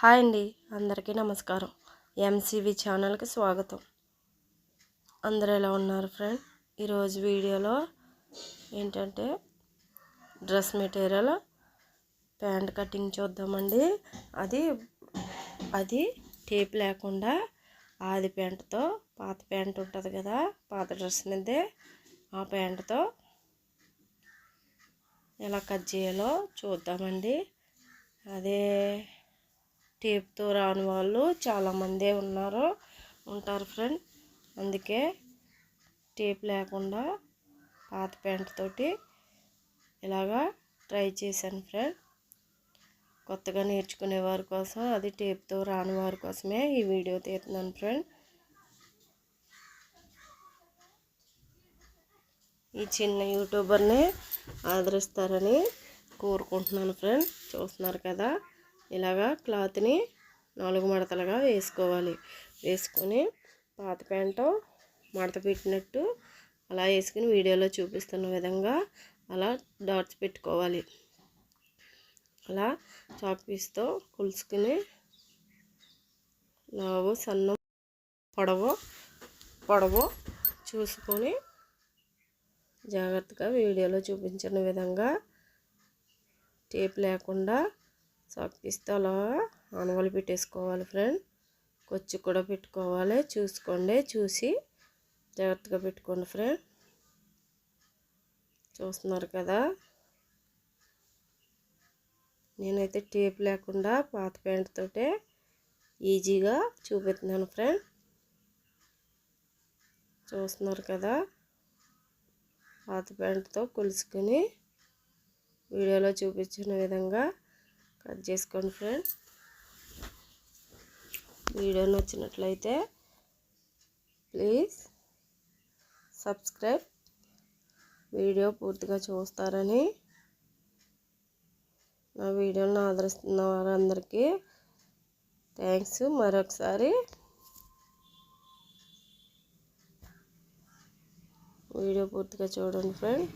Hi అండి అందరికీ నమస్కారం. ఎంసీవీ ఛానల్కి స్వాగతం. అందరూ ఎలా ఉన్నారు ఫ్రెండ్? ఈరోజు వీడియోలో ఏంటంటే డ్రెస్ మెటీరియల్ ప్యాంట్ కటింగ్ చూద్దామండి. అది అది టేప్ లేకుండా ఆది ప్యాంటుతో పాత ప్యాంట్ ఉంటుంది కదా పాత డ్రెస్ మీదే ఆ ప్యాంటుతో ఎలా కట్ చేయాలో చూద్దామండి. అదే టేప్తో రాని వాళ్ళు చాలామందే ఉన్నారు ఉంటారు ఫ్రెండ్ అందుకే టేప్ లేకుండా పాత ప్యాంట్ తోటి ఇలాగా ట్రై చేశాను ఫ్రెండ్ కొత్తగా నేర్చుకునే వారి కోసం అది టేప్తో రాని వారి కోసమే ఈ వీడియో తీస్తున్నాను ఫ్రెండ్ ఈ చిన్న యూట్యూబర్ని ఆదరిస్తారని కోరుకుంటున్నాను ఫ్రెండ్ చూస్తున్నారు కదా? ఇలాగా క్లాత్ని నాలుగు మడతలుగా వేసుకోవాలి. వేసుకొని పాత ప్యాంటు మడత పెట్టినట్టు అలా వేసుకుని వీడియోలో చూపిస్తున్న విధంగా అలా డాట్స్ పెట్టుకోవాలి. అలా చాక్ పీస్తో కులుసుకుని లావు సన్నం పొడవు పొడవు చూసుకొని జాగ్రత్తగా వీడియోలో చూపించిన విధంగా టేప్ లేకుండా సాక్ తీస్తే అలా పెట్టేసుకోవాలి ఫ్రెండ్. కొచ్చి కూడా పెట్టుకోవాలి. చూసుకోండి. చూసి జాగ్రత్తగా పెట్టుకోండి ఫ్రెండ్. చూస్తున్నారు కదా? నేనైతే టేప్ లేకుండా పాత ప్యాంట్ తోటే ఈజీగా చూపిస్తున్నాను ఫ్రెండ్. చూస్తున్నారు కదా? పాత ప్యాంట్తో కొలుసుకుని వీడియోలో చూపించిన విధంగా కట్ చేసుకోండి ఫ్రెండ్స్ వీడియో నచ్చినట్లయితే ప్లీజ్ సబ్స్క్రైబ్. వీడియో పూర్తిగా చూస్తారని నా వీడియోని ఆదరిస్తున్న వారందరికీ థ్యాంక్స్. మరొకసారి వీడియో పూర్తిగా చూడండి ఫ్రెండ్.